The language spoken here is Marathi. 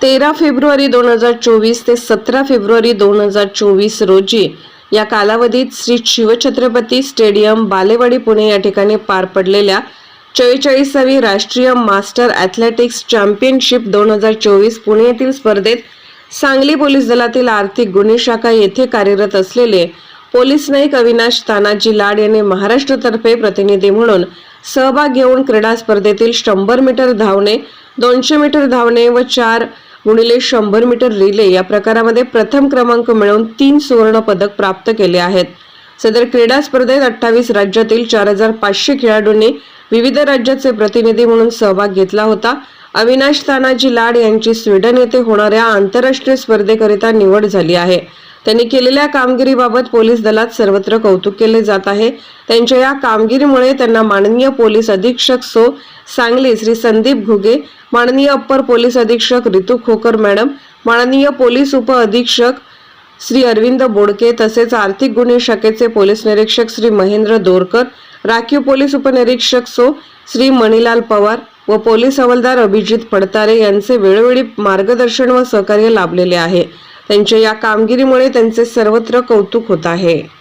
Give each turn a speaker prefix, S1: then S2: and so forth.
S1: तेरा फेब्रुवारी दोन हजार चोवीस ते सतरा फेब्रुवारी दोन हजार चोवीस रोजी या कालावधीत श्री शिवछत्रपती स्टेडियम बालेवाडी पुणे या ठिकाणी पार पडलेल्या चव्वेचाळीसावी राष्ट्रीय मास्टर ॲथलेटिक्स चॅम्पियनशिप दोन हजार चोवीस पुणे येथील स्पर्धेत सांगली पोलीस दलातील आर्थिक गुन्हे शाखा येथे कार्यरत असलेले पोलीस नाईक अविनाश तानाजी लाड यांनी महाराष्ट्रतर्फे प्रतिनिधी म्हणून सहभाग घेऊन क्रीडा स्पर्धेतील शंभर मीटर धावणे दोनशे मीटर धावणे व चार गुणिले शंभर मीटर रिले या प्रकारामध्ये प्रथम क्रमांक मिळवून तीन सुवर्ण पदक प्राप्त केले आहेत. सदर क्रीडा स्पर्धेत अठ्ठावीस राज्यातील चार हजार पाचशे खेळाडूंनी विविध राज्याचे प्रतिनिधी म्हणून सहभाग घेतला होता. अविनाश तानाजी लाड यांची स्वीडन येथे होणाऱ्या आंतरराष्ट्रीय स्पर्धेकरिता निवड झाली आहे. त्यांनी केलेल्या कामगिरीबाबत पोलीस दलात सर्वत्र कौतुक केले जात आहे. त्यांच्या या कामगिरीमुळे त्यांना माननीय पोलीस अधीक्षक सो सांगली श्री संदीप घुगे माननीय अप्पर पोलीस अधीक्षक रितू खोकर मॅडम माननीय पोलीस उप अधीक्षक श्री अरविंद बोडके तसेच आर्थिक गुन्हे शाखेचे पोलीस निरीक्षक श्री महेंद्र दोरकर राखीव पोलीस उपनिरीक्षक सो श्री मणिलाल पवार व पोलीस हवालदार अभिजित पडतारे यांचे वेळोवेळी मार्गदर्शन व सहकार्य लाभलेले आहे. त्यांच्या या कामगिरीमुळे त्यांचे सर्वत्र कौतुक होत आहे.